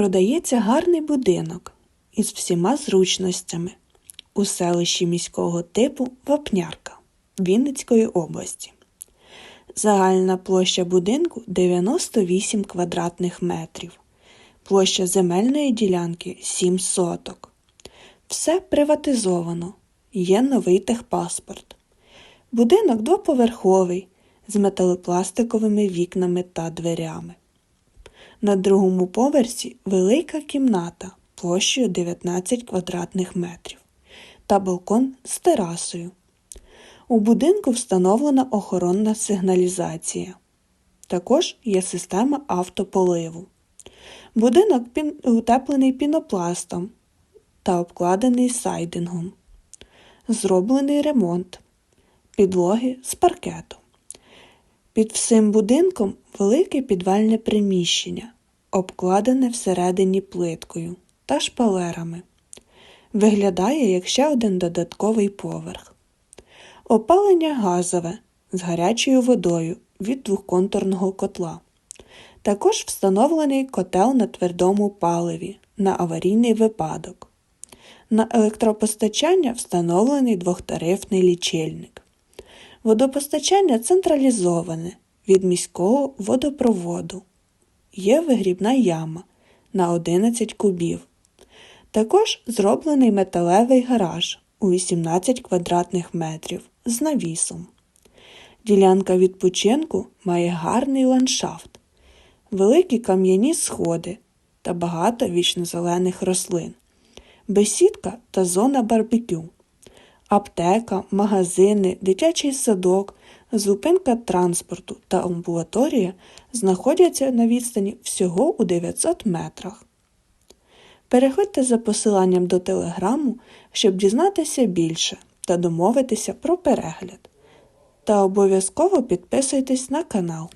Продається гарний будинок із всіма зручностями у селищі міського типу Вапнярка Вінницької області. Загальна площа будинку 98 квадратних метрів. Площа земельної ділянки 7 соток. Все приватизовано. Є новий техпаспорт. Будинок двоповерховий з металопластиковими вікнами та дверями. На другому поверсі велика кімната площею 19 квадратних метрів та балкон з терасою. У будинку встановлена охоронна сигналізація. Також є система автополиву. Будинок утеплений пінопластом та обкладений сайдингом. Зроблений ремонт підлоги з паркету. Під всім будинком велике підвальне приміщення, обкладене всередині плиткою та шпалерами. Виглядає як ще один додатковий поверх. Опалення газове з гарячою водою від двохконтурного котла. Також встановлений котел на твердому паливі на аварійний випадок. На електропостачання встановлений двохтарифний лічильник. Водопостачання централізоване від міського водопроводу. Є вигрібна яма на 11 кубів. Також зроблений металевий гараж у 18 квадратних метрів з навісом. Ділянка відпочинку має гарний ландшафт, великі кам'яні сходи та багато вічнозелених рослин, бесідка та зона барбекю аптека, магазини, дитячий садок, зупинка транспорту та амбулаторія знаходяться на відстані всього у 900 метрах. Переходьте за посиланням до телеграму, щоб дізнатися більше та домовитися про перегляд. Та обов'язково підписуйтесь на канал.